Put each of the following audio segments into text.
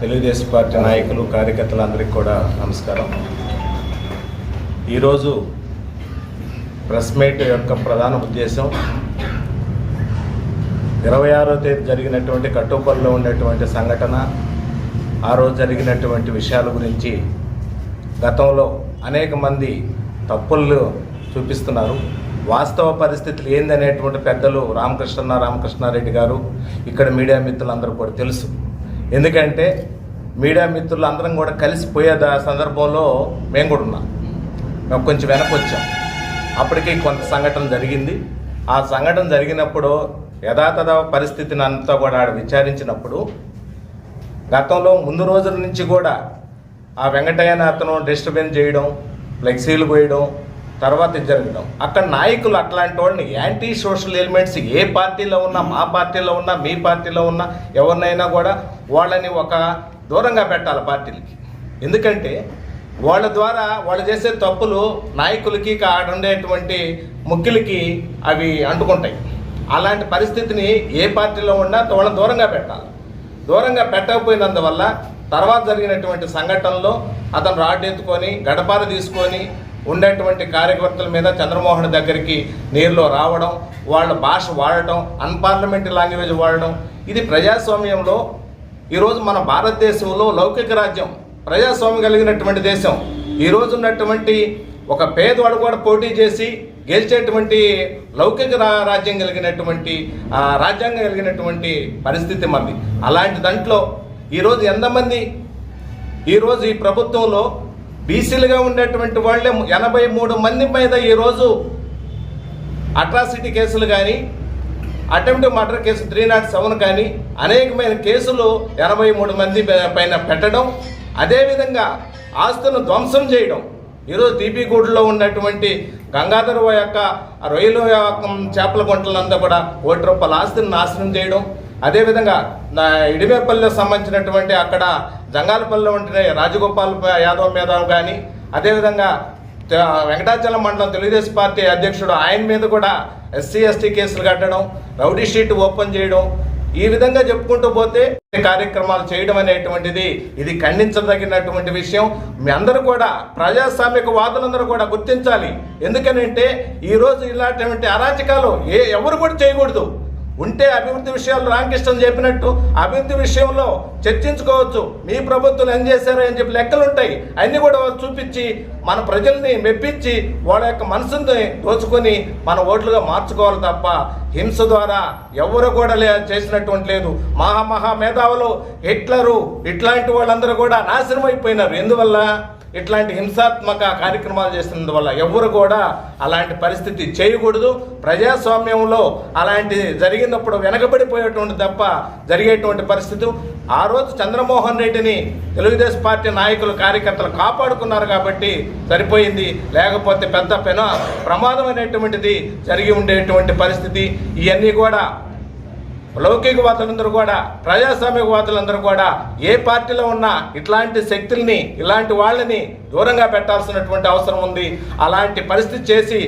Telugu Desam party నాయకులు కార్యకర్తలందరికీ కూడా నమస్కారం. ఈరోజు ప్రెస్ మీట్ యొక్క ప్రధాన ఉద్దేశం ఇరవై ఆరో తేదీ జరిగినటువంటి కట్టుబడిలో ఉన్నటువంటి సంఘటన ఆ రోజు జరిగినటువంటి విషయాల గురించి గతంలో అనేక మంది తప్పులు చూపిస్తున్నారు. వాస్తవ పరిస్థితులు ఏందనేటువంటి పెద్దలు రామకృష్ణ రామకృష్ణారెడ్డి గారు ఇక్కడ మీడియా మిత్రులందరూ కూడా తెలుసు. ఎందుకంటే మీడియా మిత్రులు అందరం కూడా కలిసిపోయే దా- సందర్భంలో మేము కూడా ఉన్నాం. మేము కొంచెం వెనక్కి వచ్చాం. అప్పటికి కొంత సంఘటన జరిగింది. ఆ సంఘటన జరిగినప్పుడు యథాతథ పరిస్థితిని అంతా కూడా ఆడ విచారించినప్పుడు గతంలో ముందు రోజుల నుంచి కూడా ఆ వెంకటయ్య అతను డిస్టర్బెన్స్ చేయడం ఫ్లెక్సీలు పోయడం తర్వాత జరగడం అక్కడ నాయకులు అట్లాంటి వాళ్ళని యాంటీ సోషల్ ఎలిమెంట్స్ ఏ పార్టీలో ఉన్నా మా పార్టీలో ఉన్నా మీ పార్టీలో ఉన్నా ఎవరినైనా కూడా వాళ్ళని ఒక దూరంగా పెట్టాలి పార్టీలకి. ఎందుకంటే వాళ్ళ ద్వారా వాళ్ళు చేసే తప్పులు నాయకులకి ఆడ ఉండేటువంటి ముఖ్యులకి అవి అంటుకుంటాయి. అలాంటి పరిస్థితిని ఏ పార్టీలో ఉన్నా వాళ్ళని దూరంగా పెట్టాలి. దూరంగా పెట్టకపోయినందువల్ల తర్వాత జరిగినటువంటి సంఘటనలో అతను రాడ్డెత్తుకొని గడపార తీసుకొని ఉండేటువంటి కార్యకర్తల మీద చంద్రమోహన్ దగ్గరికి నీరులో రావడం వాళ్ళ భాష వాడటం అన్పార్లమెంటరీ లాంగ్వేజ్ వాడడం ఇది ప్రజాస్వామ్యంలో ఈరోజు మన భారతదేశంలో లౌకిక రాజ్యం ప్రజాస్వామ్యం కలిగినటువంటి దేశం. ఈరోజు ఉన్నటువంటి ఒక పేదవాడు కూడా పోటీ చేసి గెలిచేటువంటి లౌకిక రాజ్యం కలిగినటువంటి రాజ్యాంగం కలిగినటువంటి పరిస్థితి మనది. అలాంటి దాంట్లో ఈరోజు ఎంతమంది ఈరోజు ఈ ప్రభుత్వంలో బీసీలుగా ఉండేటువంటి వాళ్ళే ఎనభై మూడు మంది మీద ఈరోజు అట్రాసిటీ కేసులు కానీ attempt murder case three nought seven కానీ అనేకమైన కేసులు ఎనభై మూడు మంది పైన పెట్టడం అదేవిధంగా ఆస్తులను ధ్వంసం చేయడం. ఈరోజు తీపిగూడులో ఉన్నటువంటి గంగాధర యొక్క రొయ్యల చేపల గుంటలంతా కూడా కోటి రూపాయల ఆస్తిని నాశనం చేయడం అదేవిధంగా నా ఇడిమేపల్లిలో సంబంధించినటువంటి అక్కడ జంగాలపల్లిలో ఉంటున్న రాజగోపాల్ యాదవ్ మీద కానీ అదేవిధంగా వెంకటాచలం మండలం తెలుగుదేశం పార్టీ అధ్యక్షుడు ఆయన మీద కూడా ఎస్సీ ఎస్టీ కేసులు కట్టడం రౌడీ షీట్ ఓపెన్ చేయడం ఈ విధంగా చెప్పుకుంటూ పోతే కార్యక్రమాలు చేయడం అనేటువంటిది ఇది ఖండించదగినటువంటి విషయం. మీ అందరూ కూడా ప్రజాస్వామిక వాదులందరూ కూడా గుర్తించాలి. ఎందుకనంటే ఈరోజు ఇలాంటివంటి అరాచకాలు ఏ ఎవరు కూడా చేయకూడదు. ఉంటే అభివృద్ధి విషయాలు రామకృష్ణన్ చెప్పినట్టు అభివృద్ధి విషయంలో చర్చించుకోవచ్చు. మీ ప్రభుత్వం ఏం చేశారో అని చెప్పి లెక్కలు ఉంటాయి. అన్నీ కూడా చూపించి మన ప్రజల్ని మెప్పించి వాళ్ళ యొక్క మనసుని దోచుకొని మన ఓట్లుగా మార్చుకోవాలి తప్ప హింస ద్వారా ఎవరు కూడా లే చేసినటువంటి లేదు. మహా మహా మేధావులు హిట్లరు ఇట్లాంటి వాళ్ళందరూ కూడా నాశనం అయిపోయినారు ఎందువల్ల? ఇట్లాంటి హింసాత్మక కార్యక్రమాలు చేసినందువల్ల ఎవరు కూడా అలాంటి పరిస్థితి చేయకూడదు. ప్రజాస్వామ్యంలో అలాంటి జరిగినప్పుడు వెనకబడిపోయేటువంటి తప్ప జరిగేటువంటి పరిస్థితి. ఆ రోజు చంద్రమోహన్ రెడ్డిని తెలుగుదేశం పార్టీ నాయకులు కార్యకర్తలు కాపాడుకున్నారు కాబట్టి సరిపోయింది. లేకపోతే పెద్ద పెన ప్రమాదం అనేటువంటిది జరిగి ఉండేటువంటి పరిస్థితి. ఇవన్నీ కూడా లౌకికవాదులందరూ కూడా ప్రజాస్వామ్యవాదులందరూ కూడా ఏ పార్టీలో ఉన్నా ఇట్లాంటి శక్తుల్ని ఇలాంటి వాళ్ళని దూరంగా పెట్టాల్సినటువంటి అవసరం ఉంది. అలాంటి పరిస్థితి చేసి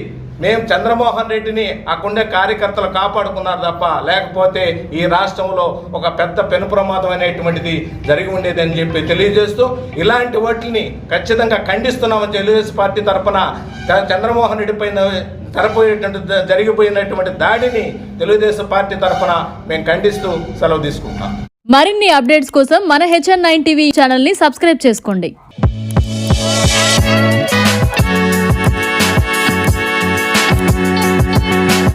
మేము చంద్రమోహన్ రెడ్డిని అక్కడుండే కార్యకర్తలు కాపాడుకున్నారు తప్ప లేకపోతే ఈ రాష్ట్రంలో ఒక పెద్ద పెను ప్రమాదం అనేటువంటిది జరిగి ఉండేదని చెప్పి తెలియజేస్తూ ఇలాంటి వాటిని ఖచ్చితంగా ఖండిస్తున్నామని తెలుగుదేశం పార్టీ తరఫున చంద్రమోహన్ రెడ్డి పైన తరపోయేటువంటి జరిగిపోయినటువంటి దాడిని తెలుగుదేశం పార్టీ తరఫున మేము ఖండిస్తూ సెలవు తీసుకుంటాం మరిన్ని అప్డేట్స్ కోసం మన హెచ్ఎన్ నైన్ టీవీ ఛానల్ని సబ్స్క్రైబ్ చేసుకోండి.